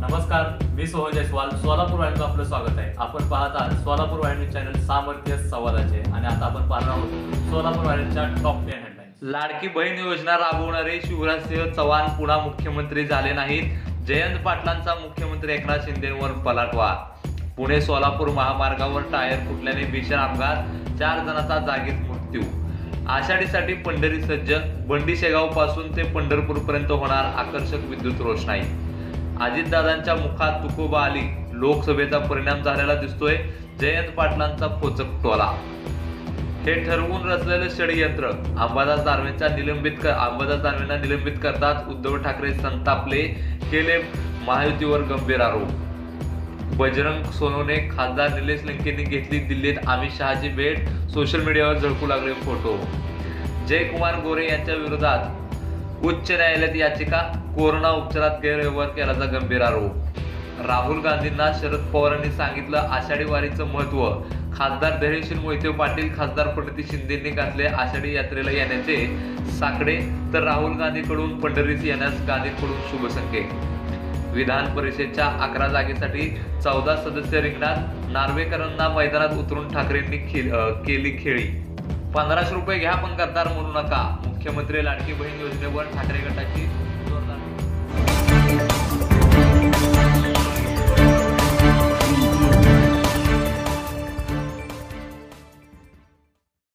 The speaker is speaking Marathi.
नमस्कार मी सोहन जयस्वाल सोलापूर वाहिनीचं आपलं स्वागत आहे. आपण पाहत आहात सोलापूर वाहिनी चॅनल सामर्थ्य संवादाचे आणि आता आपण पाहणार आहोत सोलापूर वाहिनीच्या टॉप टेन हेडलाईन्स लाडकी बहीण योजना राबवणारे शिवराजसिंह चव्हाण पुन्हा मुख्यमंत्री झाले नाहीत. जयंत पाटलांचा मुख्यमंत्री एकनाथ शिंदेवर पलाटवा पुणे सोलापूर महामार्गावर टायर फुटल्याने भीषण अपघात चार जणांचा जागीच मृत्यू. आषाढीसाठी पंढरी सज्ज बंडी शेगावपासून ते पंढरपूर पर्यंत होणार आकर्षक विद्युत रोषणाई. अजितदादांच्या मुखात तुकोबा आली. लोकसभेचा परिणाम झालेला दिसतोय. जयंत पाटलांचा पोचक टोला हे ठरवून रचलेलं षडयंत्र. अंबादास दानवेंचा निलंबित कर अंबादास दानवेंना निलंबित करतात उद्धव ठाकरे संतापले केले महायुतीवर गंभीर आरोप. बजरंग सोनोने खासदार निलेश लंकेंनी घेतली दिल्लीत अमित शहाची भेट. सोशल मीडियावर झळकू लागले फोटो. जयकुमार गोरे यांच्या विरोधात उच्च न्यायालयात याचिका कोरोना उपचारात गैरव्यवहार केल्याचा गंभीर आरोप. राहुल गांधींना शरद पवारांनी सांगितलं आषाढी वारीचं महत्त्व खासदार धैर्यशील मोहिते पाटील खासदार प्रणिती शिंदेंनी घातले आषाढी यात्रेला येण्याचे साकडे तर राहुल गांधीकडून पंढरीस येण्यास गांधींकडून शुभसंकेत विधान परिषदेच्या अकरा जागेसाठी चौदा सदस्य रिंगणात नार्वेकरांना मैदानात उतरून ठाकरेंनी केली खेळी. पंधराशे रुपये घ्या पण करदार म्हणू नका. मुख्यमंत्री लाडकी बहीण योजनेवर ठाकरे गटाची